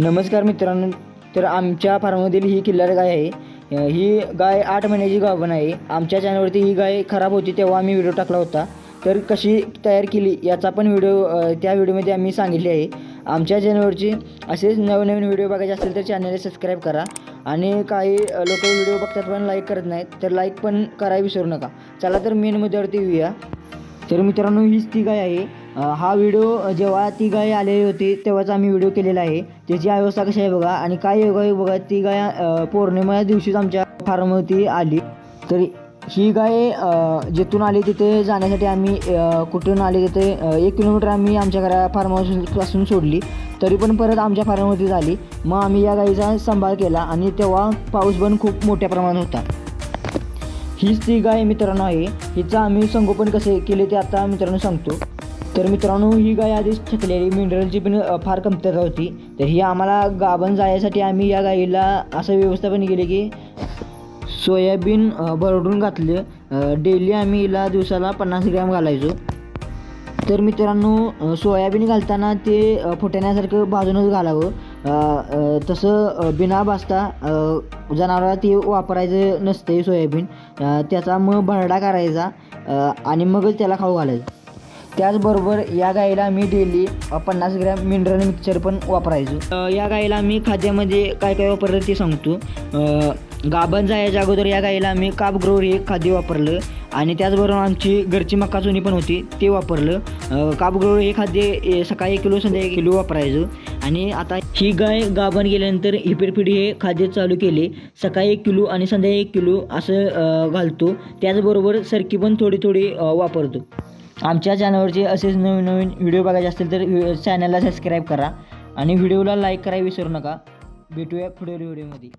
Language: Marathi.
नमस्कार मित्रांनो तर आमच्या फार्ममधील ही किल्लार गाय आहे. ही गाय आठ महिन्याची गाभण आहे. आमच्या चॅनलवरती ही गाय खराब होती तेव्हा आम्ही व्हिडिओ टाकला होता. तर कशी तयार केली याचा पण व्हिडिओ त्या व्हिडिओमध्ये आम्ही सांगितले आहे. आमच्या चॅनलवरची असेच नवनवीन व्हिडिओ बघायचे असतील तर चॅनलला सबस्क्राईब करा. आणि काही लोक व्हिडिओ बघतात पण लाईक करत नाहीत तर लाईक पण करायला विसरू नका. चला तर मेन मुद्द्यावरती येऊया. तर मित्रांनो हीच ती गाय आहे. हा व्हिडिओ जेव्हा ती गाय आलेली होती तेव्हाच आम्ही व्हिडिओ केलेला आहे. त्याची अवस्था कशी आहे बघा आणि काय योगा आहे बघा ती गाय पौर्णिमा दिवशीच आमच्या फार्मवरती आली. तर ही गाय जिथून आली तिथे जाण्यासाठी आम्ही कुठून आले तिथे एक किलोमीटर आम्ही आमच्या घरा फार्मपासून सोडली. तरी पण परत आमच्या फार्मवरती झाली. मग आम्ही या गाईचा सांभाळ केला आणि तेव्हा पाऊस पण खूप मोठ्या प्रमाणात होता. हीच ती गाय मित्रांनो आहे. हिचं आम्ही संगोपन कसे केले ते आता मित्रांनो सांगतो. तर मित्रांनो ही गाय आधीच थकलेली मिनरलची पण फार कमतरता होती. तर ही आम्हाला गाभण जायसाठी आम्ही या गाईला असं व्यवस्थापन केले की सोयाबीन भरडून घातले. डेली आम्ही हिला दिवसाला पन्नास ग्रॅम घालायचो. तर मित्रांनो सोयाबीन घालताना ते फुटण्यासारखं भाजूनच घालावं. तसं बिना भाजता अ, जनावराला ते वापरायचं नसते सोयाबीन. त्याचा मग भरडा करायचा आणि मगच त्याला खाऊ घालायचं. त्याचबरोबर या गाईला मी डेली पन्नास ग्रॅम मिनरल मिक्सचर पण वापरायचो. या गाईला मी खाद्यामध्ये काय काय वापरलं ते सांगतो. गाभण जायच्या अगोदर या गाईला आम्ही काप हे खाद्य वापरलं आणि त्याचबरोबर आमची घरची मक्का चुनी पण होती ते वापरलं. अ, काप हे खाद्य सकाळी एक किलो संध्याकाळी एक किलो वापरायचं. आणि आता ही गाय गाभण गेल्यानंतर हिपेडपिडी हे खाद्य चालू केले. सकाळी एक किलो आणि संध्याकाळी एक किलो असं घालतो. त्याचबरोबर सरकी पण थोडी थोडी वापरतो. आमच्या चॅनलवरचे असेच नवीन नवीन व्हिडिओ बघायचे असतील तर चॅनलला सबस्क्राईब करा. आणि व्हिडिओला लाईक करायला विसरू नका. भेटूया पुढील व्हिडिओमध्ये.